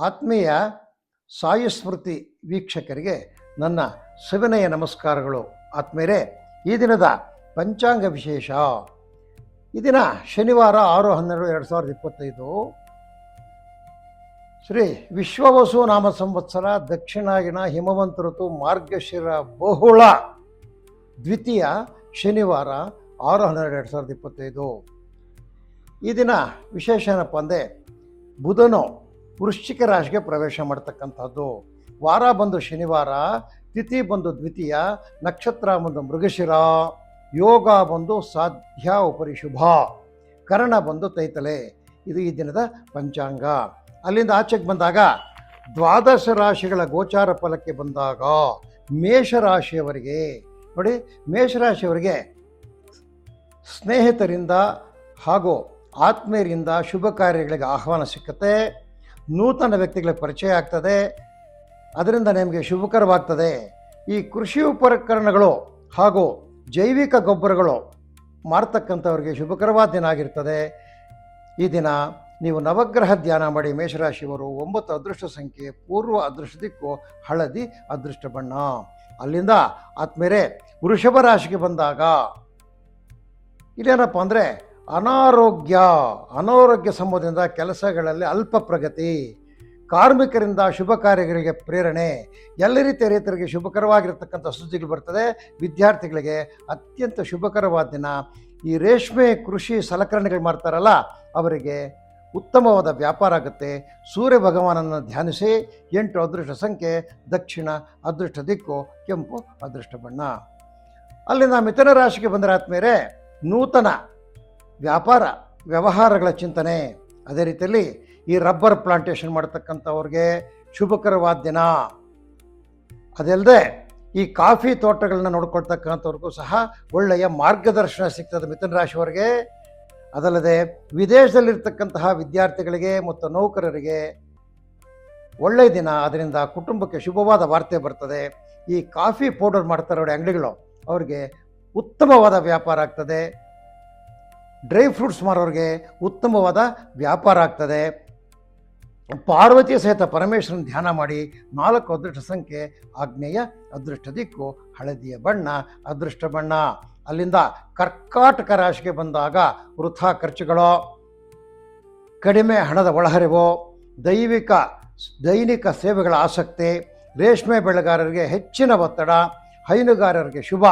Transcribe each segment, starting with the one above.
ಆತ್ಮೀಯ ಸಾಯುಸ್ಮೃತಿ ವೀಕ್ಷಕರಿಗೆ ನನ್ನ ಸವಿನಯ ನಮಸ್ಕಾರಗಳು. ಆತ್ಮೀಯರೇ, ಈ ದಿನದ ಪಂಚಾಂಗ ವಿಶೇಷ. ಈ ದಿನ ಶನಿವಾರ ಆರು ಹನ್ನೆರಡು ಎರಡು ಸಾವಿರದ ಇಪ್ಪತ್ತೈದು. ಶ್ರೀ ವಿಶ್ವವಸು ನಾಮ ಸಂವತ್ಸರ ದಕ್ಷಿಣಾಗಿನ ಹಿಮವಂತ ಋತು ಮಾರ್ಗಶಿರ ಬಹುಳ ದ್ವಿತೀಯ ಶನಿವಾರ ಆರು ಹನ್ನೆರಡು ಎರಡು ಸಾವಿರದ ಇಪ್ಪತ್ತೈದು. ಈ ದಿನ ವಿಶೇಷ ಏನಪ್ಪ ಅಂದರೆ ಬುಧನು ವೃಶ್ಚಿಕ ರಾಶಿಗೆ ಪ್ರವೇಶ ಮಾಡ್ತಕ್ಕಂಥದ್ದು. ವಾರ ಬಂದು ಶನಿವಾರ, ತಿಥಿ ಬಂದು ದ್ವಿತೀಯ, ನಕ್ಷತ್ರ ಬಂದು ಮೃಗಶಿರ, ಯೋಗ ಬಂದು ಸಾಧ್ಯ ಉಪರಿ ಶುಭ, ಕರ್ಣ ಬಂದು ತೈತಲೆ. ಇದು ಈ ದಿನದ ಪಂಚಾಂಗ. ಅಲ್ಲಿಂದ ಆಚೆಗೆ ಬಂದಾಗ ದ್ವಾದಶ ರಾಶಿಗಳ ಗೋಚಾರ ಫಲಕ್ಕೆ ಬಂದಾಗ ಮೇಷರಾಶಿಯವರಿಗೆ ನೋಡಿ ಮೇಷರಾಶಿಯವರಿಗೆ ಸ್ನೇಹಿತರಿಂದ ಹಾಗೂ ಆತ್ಮೀಯರಿಂದ ಶುಭ ಕಾರ್ಯಗಳಿಗೆ ಆಹ್ವಾನ ಸಿಕ್ಕತ್ತೆ. ನೂತನ ವ್ಯಕ್ತಿಗಳ ಪರಿಚಯ ಆಗ್ತದೆ. ಅದರಿಂದ ನಿಮಗೆ ಶುಭಕರವಾಗ್ತದೆ. ಈ ಕೃಷಿ ಉಪಕರಣಗಳು ಹಾಗೂ ಜೈವಿಕ ಗೊಬ್ಬರಗಳು ಮಾರ್ತಕ್ಕಂಥವ್ರಿಗೆ ಶುಭಕರವಾದ ದಿನ ಆಗಿರ್ತದೆ. ಈ ದಿನ ನೀವು ನವಗ್ರಹ ಧ್ಯಾನ ಮಾಡಿ ಮೇಷರಾಶಿಯವರು ಒಂಬತ್ತು ಅದೃಷ್ಟ ಸಂಖ್ಯೆ ಪೂರ್ವ ಅದೃಷ್ಟ ದಿಕ್ಕು ಹಳದಿ ಅದೃಷ್ಟ ಬಣ್ಣ. ಅಲ್ಲಿಂದ ಆತ್ಮೇರೆ ವೃಷಭ ರಾಶಿಗೆ ಬಂದಾಗ ಇಲ್ಲೇನಪ್ಪ ಅಂದರೆ ಅನಾರೋಗ್ಯ ಅನಾರೋಗ್ಯ ಸಂಬಂಧದಿಂದ ಕೆಲಸಗಳಲ್ಲಿ ಅಲ್ಪ ಪ್ರಗತಿ, ಕಾರ್ಮಿಕರಿಂದ ಶುಭ ಕಾರ್ಯಗಳಿಗೆ ಪ್ರೇರಣೆ, ಎಲ್ಲ ರೀತಿಯ ರೈತರಿಗೆ ಶುಭಕರವಾಗಿರ್ತಕ್ಕಂಥ ಸುದ್ದಿಗಳು ಬರ್ತದೆ. ವಿದ್ಯಾರ್ಥಿಗಳಿಗೆ ಅತ್ಯಂತ ಶುಭಕರವಾದ ದಿನ. ಈ ರೇಷ್ಮೆ ಕೃಷಿ ಸಲಕರಣೆಗಳು ಮಾಡ್ತಾರಲ್ಲ, ಅವರಿಗೆ ಉತ್ತಮವಾದ ವ್ಯಾಪಾರ ಆಗುತ್ತೆ. ಸೂರ್ಯ ಭಗವಾನನ್ನು ಧ್ಯಾನಿಸಿ, ಎಂಟು ಅದೃಷ್ಟ ಸಂಖ್ಯೆ, ದಕ್ಷಿಣ ಅದೃಷ್ಟ ದಿಕ್ಕು, ಕೆಂಪು ಅದೃಷ್ಟ ಬಣ್ಣ. ಅಲ್ಲಿಂದ ಮಿಥುನ ರಾಶಿಗೆ ಬಂದರೆ ಆದ್ಮೇಲೆ ನೂತನ ವ್ಯಾಪಾರ, ವ್ಯವಹಾರಗಳ ಚಿಂತನೆ. ಅದೇ ರೀತಿಯಲ್ಲಿ ಈ ರಬ್ಬರ್ ಪ್ಲಾಂಟೇಶನ್ ಮಾಡ್ತಕ್ಕಂಥವ್ರಿಗೆ ಶುಭಕರವಾದ ದಿನ. ಅದಲ್ಲದೆ ಈ ಕಾಫಿ ತೋಟಗಳನ್ನ ನೋಡ್ಕೊಳ್ತಕ್ಕಂಥವ್ರಿಗೂ ಸಹ ಒಳ್ಳೆಯ ಮಾರ್ಗದರ್ಶನ ಸಿಗ್ತದೆ ಮಿಥುನ ರಾಶಿಯವರಿಗೆ. ಅದಲ್ಲದೆ ವಿದೇಶದಲ್ಲಿರ್ತಕ್ಕಂತಹ ವಿದ್ಯಾರ್ಥಿಗಳಿಗೆ ಮತ್ತು ನೌಕರರಿಗೆ ಒಳ್ಳೆಯ ದಿನ. ಅದರಿಂದ ಕುಟುಂಬಕ್ಕೆ ಶುಭವಾದ ವಾರ್ತೆ ಬರ್ತದೆ. ಈ ಕಾಫಿ ಪೌಡರ್ ಮಾಡ್ತಾರೆ ನೋಡಿ ಅಂಗಡಿಗಳು, ಅವ್ರಿಗೆ ಉತ್ತಮವಾದ ವ್ಯಾಪಾರ ಆಗ್ತದೆ. ಡ್ರೈ ಫ್ರೂಟ್ಸ್ ಮಾರೋರಿಗೆ ಉತ್ತಮವಾದ ವ್ಯಾಪಾರ ಆಗ್ತದೆ. ಪಾರ್ವತಿಯ ಸಹಿತ ಪರಮೇಶ್ವರನ ಧ್ಯಾನ ಮಾಡಿ ನಾಲ್ಕು ಅದೃಷ್ಟ ಸಂಖ್ಯೆ ಆಗ್ನೇಯ ಅದೃಷ್ಟ ದಿಕ್ಕು, ಹಳದಿಯ ಬಣ್ಣ, ಅದೃಷ್ಟ ಬಣ್ಣ. ಅಲ್ಲಿಂದ ಕರ್ಕಾಟಕ ರಾಶಿಗೆ ಬಂದಾಗ ವೃಥಾ ಖರ್ಚುಗಳು ಕಡಿಮೆ ಹಣದ ಒಳಹರಿವು, ದೈವಿಕ, ದೈನಿಕ ಸೇವೆಗಳ ಆಸಕ್ತಿ, ರೇಷ್ಮೆ ಬೆಳೆಗಾರರಿಗೆ ಹೆಚ್ಚಿನ ಒತ್ತಡ, ಹೈನುಗಾರರಿಗೆ ಶುಭ.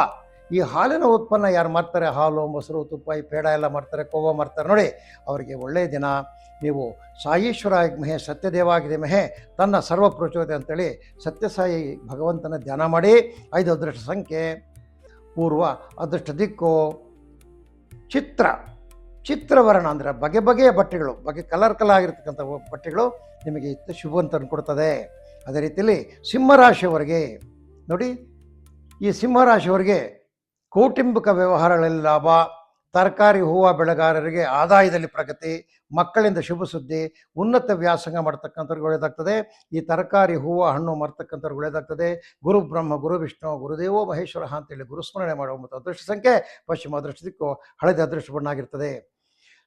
ಈ ಹಾಲಿನ ಉತ್ಪನ್ನ ಯಾರು ಮಾಡ್ತಾರೆ? ಹಾಲು, ಮೊಸರು, ತುಪ್ಪ, ಈ ಪೇಡ ಎಲ್ಲ ಮಾಡ್ತಾರೆ, ಕೋವ ಮಾಡ್ತಾರೆ. ನೋಡಿ, ಅವರಿಗೆ ಒಳ್ಳೆಯ ದಿನ. ನೀವು ಸಾಯೀಶ್ವರ ಮಹೆ, ಸತ್ಯದೇವಾಗಿದೆ ಮಹೆ, ತನ್ನ ಸರ್ವ ಪ್ರಚೋದನೆ ಅಂತೇಳಿ ಸತ್ಯಸಾಯಿ ಭಗವಂತನ ಧ್ಯಾನ ಮಾಡಿ, ಐದು ಅದೃಷ್ಟ ಸಂಖ್ಯೆ, ಪೂರ್ವ ಅದೃಷ್ಟ ದಿಕ್ಕು, ಚಿತ್ರ. ಚಿತ್ರವರ್ಣ ಅಂದರೆ ಬಗೆ ಬಗೆಯ ಬಟ್ಟೆಗಳು, ಬಗೆ ಕಲರ್ ಕಲರ್ ಆಗಿರ್ತಕ್ಕಂಥ ಬಟ್ಟೆಗಳು ನಿಮಗೆ ಇತ್ತು ಶುಭವಂತ ಕೊಡ್ತದೆ. ಅದೇ ರೀತಿಯಲ್ಲಿ ಸಿಂಹರಾಶಿಯವರಿಗೆ, ನೋಡಿ, ಈ ಸಿಂಹರಾಶಿಯವರಿಗೆ ಕೌಟುಂಬಿಕ ವ್ಯವಹಾರಗಳಲ್ಲಿ ಲಾಭ, ತರಕಾರಿ, ಹೂವು ಬೆಳೆಗಾರರಿಗೆ ಆದಾಯದಲ್ಲಿ ಪ್ರಗತಿ, ಮಕ್ಕಳಿಂದ ಶುಭ ಸುದ್ದಿ, ಉನ್ನತ ವ್ಯಾಸಂಗ ಮಾಡ್ತಕ್ಕಂಥವ್ರಿಗೆ ಒಳ್ಳೆಯದಾಗ್ತದೆ. ಈ ತರಕಾರಿ, ಹೂವು, ಹಣ್ಣು ಮಾರ್ತಕ್ಕಂಥವ್ರಿಗೆ ಒಳ್ಳೆಯದಾಗ್ತದೆ. ಗುರು ಬ್ರಹ್ಮ, ಗುರು ವಿಷ್ಣು, ಗುರುದೇವೋ ಮಹೇಶ್ವರ ಅಂತೇಳಿ ಗುರುಸ್ಮರಣೆ ಮಾಡುವ ಮತ್ತು ಅದೃಷ್ಟ ಸಂಖ್ಯೆ ಪಶ್ಚಿಮ ಅದೃಷ್ಟ ದಿಕ್ಕು ಹಳದಿ ಅದೃಷ್ಟ ಬಣ್ಣ ಆಗಿರ್ತದೆ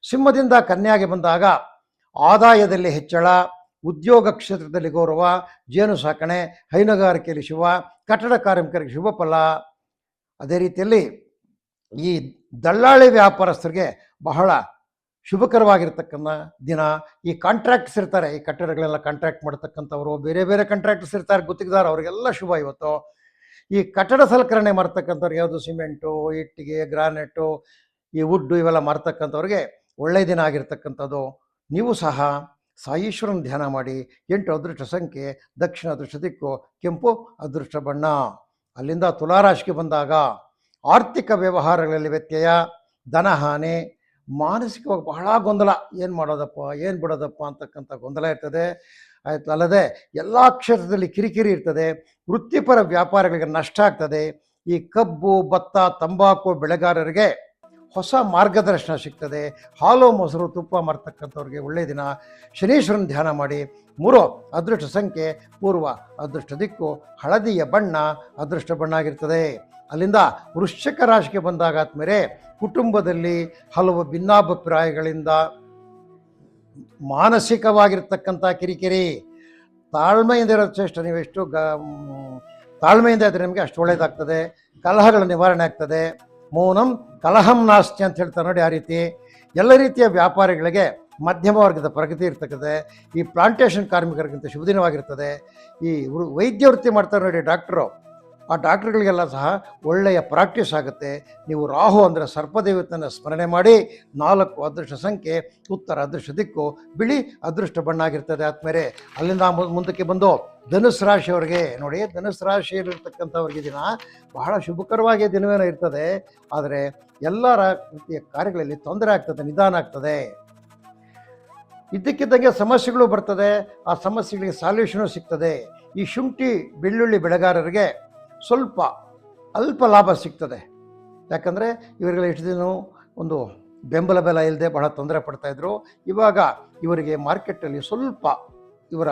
ಸಿಂಹದಿಂದ ಕನ್ಯಾಗೆ ಬಂದಾಗ ಆದಾಯದಲ್ಲಿ ಹೆಚ್ಚಳ, ಉದ್ಯೋಗ ಕ್ಷೇತ್ರದಲ್ಲಿ ಗೌರವ, ಜೇನು ಸಾಕಣೆ, ಹೈನುಗಾರಿಕೆಯಲ್ಲಿ ಶುಭ ಕಟ್ಟಡ ಕಾರ್ಮಿಕರಿಗೆ ಶುಭ ಫಲ ಅದೇ ರೀತಿಯಲ್ಲಿ ಈ ದಳ್ಳಾಳಿ ವ್ಯಾಪಾರಸ್ಥರಿಗೆ ಬಹಳ ಶುಭಕರವಾಗಿರ್ತಕ್ಕಂಥ ದಿನ. ಈ ಕಾಂಟ್ರಾಕ್ಟ್ಸ್ ಇರ್ತಾರೆ, ಈ ಕಟ್ಟಡಗಳೆಲ್ಲ ಕಾಂಟ್ರಾಕ್ಟ್ ಮಾಡ್ತಕ್ಕಂಥವ್ರು, ಬೇರೆ ಬೇರೆ ಕಾಂಟ್ರಾಕ್ಟರ್ಸ್ ಇರ್ತಾರೆ ಗುತ್ತಿಗೆದಾರ, ಅವರಿಗೆಲ್ಲ ಶುಭ ಇವತ್ತು. ಈ ಕಟ್ಟಡ ಸಲಕರಣೆ ಮಾಡ್ತಕ್ಕಂಥವ್ರಿಗೆ ಯಾವುದು? ಸಿಮೆಂಟು, ಇಟ್ಟಿಗೆ, ಗ್ರಾನೆಟು, ಈ ವುಡ್ಡು ಇವೆಲ್ಲ ಮಾರ್ತಕ್ಕಂಥವ್ರಿಗೆ ಒಳ್ಳೆಯ ದಿನ ಆಗಿರ್ತಕ್ಕಂಥದ್ದು. ನೀವು ಸಹ ಸಾಯೀಶ್ವರನ ಧ್ಯಾನ ಮಾಡಿ. ಎಂಟು ಅದೃಷ್ಟ ಸಂಖ್ಯೆ, ದಕ್ಷಿಣ ಅದೃಷ್ಟ ದಿಕ್ಕು, ಕೆಂಪು ಅದೃಷ್ಟ ಬಣ್ಣ. ಅಲ್ಲಿಂದ ತುಲಾರಾಶಿಗೆ ಬಂದಾಗ ಆರ್ಥಿಕ ವ್ಯವಹಾರಗಳಲ್ಲಿ ವ್ಯತ್ಯಯ, ಧನಹಾನಿ, ಮಾನಸಿಕವಾಗಿ ಬಹಳ ಗೊಂದಲ. ಏನು ಮಾಡೋದಪ್ಪ, ಏನು ಬಿಡೋದಪ್ಪ ಅಂತಕ್ಕಂಥ ಗೊಂದಲ ಇರ್ತದೆ. ಆಯ್ತು, ಅಲ್ಲದೆ ಎಲ್ಲ ಕ್ಷೇತ್ರದಲ್ಲಿ ಕಿರಿಕಿರಿ ಇರ್ತದೆ. ವೃತ್ತಿಪರ ವ್ಯಾಪಾರಗಳಿಗೆ ನಷ್ಟ ಆಗ್ತದೆ. ಈ ಕಬ್ಬು, ಭತ್ತ, ತಂಬಾಕು, ಬೆಳೆಗಾರರಿಗೆ ಹೊಸ ಮಾರ್ಗದರ್ಶನ ಸಿಗ್ತದೆ. ಹಾಲು, ಮೊಸರು, ತುಪ್ಪ ಮಾಡ್ತಕ್ಕಂಥವ್ರಿಗೆ ಒಳ್ಳೆಯ ದಿನ. ಶನೀಶ್ವರನ ಧ್ಯಾನ ಮಾಡಿ. ಮೂರು, ಅದೃಷ್ಟ ಸಂಖ್ಯೆ, ಪೂರ್ವ ಅದೃಷ್ಟ ದಿಕ್ಕು, ಹಳದಿಯ ಬಣ್ಣ ಅದೃಷ್ಟ ಬಣ್ಣ ಆಗಿರ್ತದೆ. ಅಲ್ಲಿಂದ ವೃಶ್ಚಿಕ ರಾಶಿಗೆ ಬಂದಾಗ ಆದ್ಮೇಲೆ ಕುಟುಂಬದಲ್ಲಿ ಹಲವು ಭಿನ್ನಾಭಿಪ್ರಾಯಗಳಿಂದ ಮಾನಸಿಕವಾಗಿರ್ತಕ್ಕಂಥ ಕಿರಿಕಿರಿ. ತಾಳ್ಮೆಯಿಂದ ಇರೋ ಶ್ರೇಷ್ಠ. ನೀವು ಎಷ್ಟು ಗ, ತಾಳ್ಮೆಯಿಂದ ಇದ್ದರೆ ನಿಮಗೆ ಅಷ್ಟು ಒಳ್ಳೆಯದಾಗ್ತದೆ ಕಲಹಗಳ ನಿವಾರಣೆ ಆಗ್ತದೆ. ಮೌನಂ ಕಲಹಂ ನಾಸ್ತಿ ಅಂತ ಹೇಳ್ತಾರೆ ನೋಡಿ ಆ ರೀತಿ. ಎಲ್ಲ ರೀತಿಯ ವ್ಯಾಪಾರಿಗಳಿಗೆ ಮಧ್ಯಮ ವರ್ಗದ ಪ್ರಗತಿ ಇರ್ತಕ್ಕಂಥ ಈ ಪ್ಲಾಂಟೇಶನ್ ಕಾರ್ಮಿಕರಿಗಿಂತ ಶುಭದಿನವಾಗಿರ್ತದೆ. ಈ ವೈದ್ಯ ವೃತ್ತಿ ಮಾಡ್ತಾರೆ ನೋಡಿ ಡಾಕ್ಟ್ರು. ಆ ಡಾಕ್ಟ್ರುಗಳಿಗೆಲ್ಲ ಸಹ ಒಳ್ಳೆಯ ಪ್ರಾಕ್ಟೀಸ್ ಆಗುತ್ತೆ. ನೀವು ರಾಹು ಅಂದರೆ ಸರ್ಪದೇವತನ ಸ್ಮರಣೆ ಮಾಡಿ ನಾಲ್ಕು ಅದೃಷ್ಟ ಸಂಖ್ಯೆ, ಉತ್ತರ ಅದೃಷ್ಟ ದಿಕ್ಕು, ಬಿಳಿ ಅದೃಷ್ಟ ಬಣ್ಣ ಆಗಿರ್ತದೆ ಆದ್ಮೇಲೆ ಅಲ್ಲಿಂದ ಮುಂದಕ್ಕೆ ಬಂದು ಧನುಸ್ ರಾಶಿಯವರಿಗೆ ನೋಡಿ, ಧನುಸ್ ರಾಶಿಯಲ್ಲಿರ್ತಕ್ಕಂಥವ್ರಿಗೆ ದಿನ ಬಹಳ ಶುಭಕರವಾಗಿ ದಿನವೇನೋ ಇರ್ತದೆ. ಆದರೆ ಎಲ್ಲ ರೀತಿಯ ಕಾರ್ಯಗಳಲ್ಲಿ ತೊಂದರೆ ಆಗ್ತದೆ, ನಿಧಾನ ಆಗ್ತದೆ. ಇದ್ದಕ್ಕಿದ್ದಂಗೆ ಸಮಸ್ಯೆಗಳು ಬರ್ತದೆ. ಆ ಸಮಸ್ಯೆಗಳಿಗೆ ಸಾಲ್ಯೂಷನು ಸಿಗ್ತದೆ. ಈ ಶುಂಠಿ ಬೆಳ್ಳುಳ್ಳಿ ಬೆಳೆಗಾರರಿಗೆ ಸ್ವಲ್ಪ ಅಲ್ಪ ಲಾಭ ಸಿಗ್ತದೆ. ಯಾಕಂದರೆ ಇವರುಗಳು ಎಷ್ಟು ದಿನ ಒಂದು ಬೆಂಬಲ ಬೆಲ ಇಲ್ಲದೆ ಬಹಳ ತೊಂದರೆ ಪಡ್ತಾಯಿದ್ರು ಇವಾಗ ಇವರಿಗೆ ಮಾರ್ಕೆಟಲ್ಲಿ ಸ್ವಲ್ಪ ಇವರ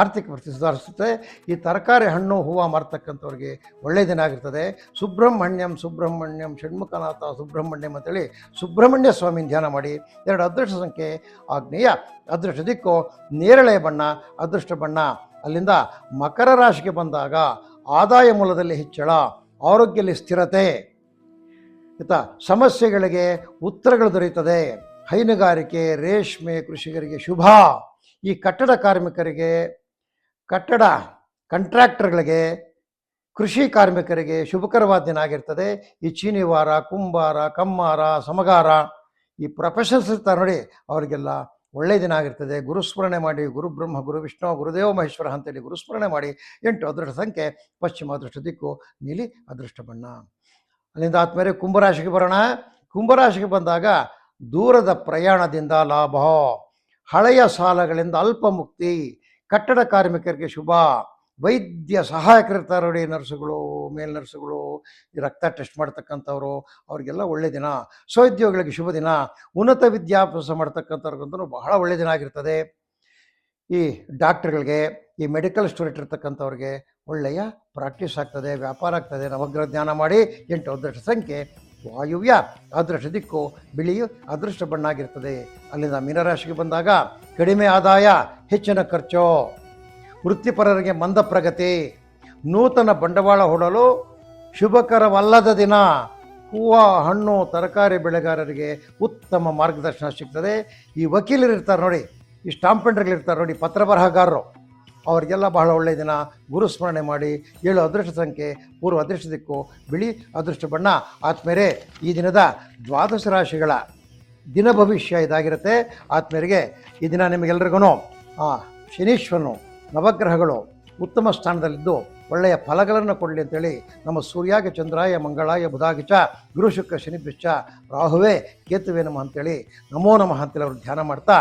ಆರ್ಥಿಕ ಪರಿಸ್ಥಿತಿ ಸುಧಾರಿಸುತ್ತೆ. ಈ ತರಕಾರಿ ಹಣ್ಣು, ಹೂವು ಮಾರ್ತಕ್ಕಂಥವ್ರಿಗೆ ಒಳ್ಳೆಯ ದಿನ ಆಗಿರ್ತದೆ. ಸುಬ್ರಹ್ಮಣ್ಯಂ ಸುಬ್ರಹ್ಮಣ್ಯಂ, ಷಣ್ಮುಖನಾಥ, ಸುಬ್ರಹ್ಮಣ್ಯಂ ಅಂತೇಳಿ ಸುಬ್ರಹ್ಮಣ್ಯ ಸ್ವಾಮಿನ ಧ್ಯಾನ ಮಾಡಿ. ಎರಡು ಅದೃಷ್ಟ ಸಂಖ್ಯೆ, ಆಗ್ನೇಯ ಅದೃಷ್ಟ ದಿಕ್ಕು, ನೇರಳೆ ಬಣ್ಣ, ಅದೃಷ್ಟ ಬಣ್ಣ. ಅಲ್ಲಿಂದ ಮಕರ ರಾಶಿಗೆ ಬಂದಾಗ ಆದಾಯ ಮೂಲದಲ್ಲಿ ಹೆಚ್ಚಳ, ಆರೋಗ್ಯದಲ್ಲಿ ಸ್ಥಿರತೆ. ಆಯ್ತಾ? ಸಮಸ್ಯೆಗಳಿಗೆ ಉತ್ತರಗಳು ದೊರೆಯುತ್ತದೆ. ಹೈನುಗಾರಿಕೆ, ರೇಷ್ಮೆ ಕೃಷಿಕರಿಗೆ ಶುಭ. ಈ ಕಟ್ಟಡ ಕಾರ್ಮಿಕರಿಗೆ, ಕಟ್ಟಡ ಕಾಂಟ್ರಾಕ್ಟರ್ಗಳಿಗೆ ಕೃಷಿ ಕಾರ್ಮಿಕರಿಗೆ ಶುಭಕರವಾದ ದಿನ ಆಗಿರ್ತದೆ. ಈ ಚೀನಿವಾರ, ಕುಂಬಾರ, ಕಮ್ಮಾರ, ಸಮಗಾರ, ಈ ಪ್ರೊಫೆಷನ್ಸ್ ಇರ್ತಾರೆ ನೋಡಿ, ಅವರಿಗೆಲ್ಲ ಒಳ್ಳೆಯ ದಿನ ಆಗಿರ್ತದೆ. ಗುರುಸ್ಮರಣೆ ಮಾಡಿ, ಗುರು ಬ್ರಹ್ಮ, ಗುರು ವಿಷ್ಣು, ಗುರುದೇವ ಮಹೇಶ್ವರ ಅಂತೇಳಿ ಗುರುಸ್ಮರಣೆ ಮಾಡಿ ಎಂಟು ಅದೃಷ್ಟ ಸಂಖ್ಯೆ, ಪಶ್ಚಿಮ ಅದೃಷ್ಟ ದಿಕ್ಕು, ನೀಲಿ ಅದೃಷ್ಟ ಬಣ್ಣ. ಅಲ್ಲಿಂದ ಆದ್ಮೇಲೆ ಕುಂಭರಾಶಿಗೆ ಬರೋಣ. ಕುಂಭರಾಶಿಗೆ ಬಂದಾಗ ದೂರದ ಪ್ರಯಾಣದಿಂದ ಲಾಭ. ಹಳೆಯ ಸಾಲಗಳಿಂದ ಅಲ್ಪ ಮುಕ್ತಿ ಕಟ್ಟಡ ಕಾರ್ಮಿಕರಿಗೆ ಶುಭ. ವೈದ್ಯ ಸಹಾಯಕರಿರ್ತಾರೆ ನೋಡಿ ನರ್ಸುಗಳು, ಮೇಲ್ ನರ್ಸುಗಳು ರಕ್ತ ಟೆಸ್ಟ್ ಮಾಡ್ತಕ್ಕಂಥವ್ರು, ಅವ್ರಿಗೆಲ್ಲ ಒಳ್ಳೆ ದಿನ. ಸ್ವೋದ್ಯೋಗಿಗಳಿಗೆ ಶುಭ ದಿನ. ಉನ್ನತ ವಿದ್ಯಾಭ್ಯಾಸ ಮಾಡ್ತಕ್ಕಂಥವ್ರಿಗಂತೂ ಬಹಳ ಒಳ್ಳೆ ದಿನ ಆಗಿರ್ತದೆ. ಈ ಡಾಕ್ಟ್ರುಗಳಿಗೆ, ಈ ಮೆಡಿಕಲ್ ಸ್ಟೂಡೆಂಟ್ ಇರ್ತಕ್ಕಂಥವ್ರಿಗೆ ಒಳ್ಳೆಯ ಪ್ರಾಕ್ಟೀಸ್ ಆಗ್ತದೆ, ವ್ಯಾಪಾರ ಆಗ್ತದೆ. ನವಗ್ರಹ ಜ್ಞಾನ ಮಾಡಿ ಎಂಟು ಅದೃಷ್ಟ ಸಂಖ್ಯೆ, ವಾಯುವ್ಯ ಅದೃಷ್ಟ ದಿಕ್ಕು, ಬಿಳಿಯು ಅದೃಷ್ಟ ಬಣ್ಣ ಆಗಿರ್ತದೆ ಅಲ್ಲಿಂದ ಮೀನರಾಶಿಗೆ ಬಂದಾಗ ಕಡಿಮೆ ಆದಾಯ, ಹೆಚ್ಚಿನ ಖರ್ಚು. ವೃತ್ತಿಪರರಿಗೆ ಮಂದ ಪ್ರಗತಿ. ನೂತನ ಬಂಡವಾಳ ಹೂಡಲು ಶುಭಕರವಲ್ಲದ ದಿನ. ಹೂವು, ಹಣ್ಣು, ತರಕಾರಿ ಬೆಳೆಗಾರರಿಗೆ ಉತ್ತಮ ಮಾರ್ಗದರ್ಶನ ಸಿಗ್ತದೆ. ಈ ವಕೀಲರು ಇರ್ತಾರೆ ನೋಡಿ, ಈ ಸ್ಟಾಂಪೆಂಡರ್ಗಳಿರ್ತಾರೆ ನೋಡಿ ಪತ್ರ ಬರಹಗಾರರು. ಅವರಿಗೆಲ್ಲ ಬಹಳ ಒಳ್ಳೆಯ ದಿನ. ಗುರುಸ್ಮರಣೆ ಮಾಡಿ ಏಳು ಅದೃಷ್ಟ ಸಂಖ್ಯೆ, ಪೂರ್ವ ಅದೃಷ್ಟ ದಿಕ್ಕು, ಬಿಳಿ ಅದೃಷ್ಟ ಬಣ್ಣ ಆತ್ಮೇರೆ ಈ ದಿನದ ದ್ವಾದಶ ರಾಶಿಗಳ ದಿನ ಭವಿಷ್ಯ ಇದಾಗಿರುತ್ತೆ. ಆತ್ಮೇರೆಗೆ ಈ ದಿನ ನಿಮಗೆಲ್ರಿಗೂ ಶನೀಶ್ವರನು ನವಗ್ರಹಗಳು ಉತ್ತಮ ಸ್ಥಾನದಲ್ಲಿದ್ದು ಒಳ್ಳೆಯ ಫಲಗಳನ್ನು ಕೊಡಲಿ ಅಂತೇಳಿ ನಮ್ಮ ಸೂರ್ಯಾಗ ಚಂದ್ರಾಯ ಮಂಗಳಾಯ ಬುಧಾಗಿಚ ಗುರು ಶುಕ್ರ ಶನಿ ಬಿಚ್ಚ ರಾಹುವೇ ಕೇತುವೆ ನಮಃ ಅಂತೇಳಿ ನಮೋ ನಮಃ ಅಂತೇಳಿ ಅವರು ಧ್ಯಾನ ಮಾಡ್ತಾ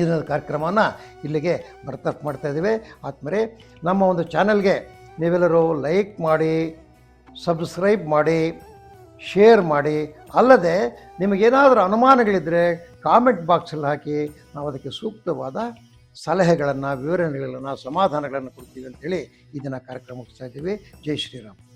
ಇದನ್ನ ಕಾರ್ಯಕ್ರಮವನ್ನು ಇಲ್ಲಿಗೆ ಬರ್ತಪ್ ಮಾಡ್ತಾ ಇದ್ದೀವಿ. ಆದ್ಮೇಲೆ ನಮ್ಮ ಒಂದು ಚಾನಲ್ಗೆ ನೀವೆಲ್ಲರೂ ಲೈಕ್ ಮಾಡಿ, ಸಬ್ಸ್ಕ್ರೈಬ್ ಮಾಡಿ, ಶೇರ್ ಮಾಡಿ, ಅಲ್ಲದೆ ನಿಮಗೇನಾದರೂ ಅನುಮಾನಗಳಿದ್ದರೆ ಕಾಮೆಂಟ್ ಬಾಕ್ಸಲ್ಲಿ ಹಾಕಿ ನಾವು ಅದಕ್ಕೆ ಸೂಕ್ತವಾದ ಸಲಹೆಗಳನ್ನು ವಿವರಣೆಗಳನ್ನು ಸಮಾಧಾನಗಳನ್ನು ಕೊಡ್ತೀವಿ ಅಂತೇಳಿ ಇದನ್ನು ದಿನ ಕಾರ್ಯಕ್ರಮ ಮುಗಿಸ್ತಾ ಇದ್ದೀವಿ. ಜೈ ಶ್ರೀರಾಮ್.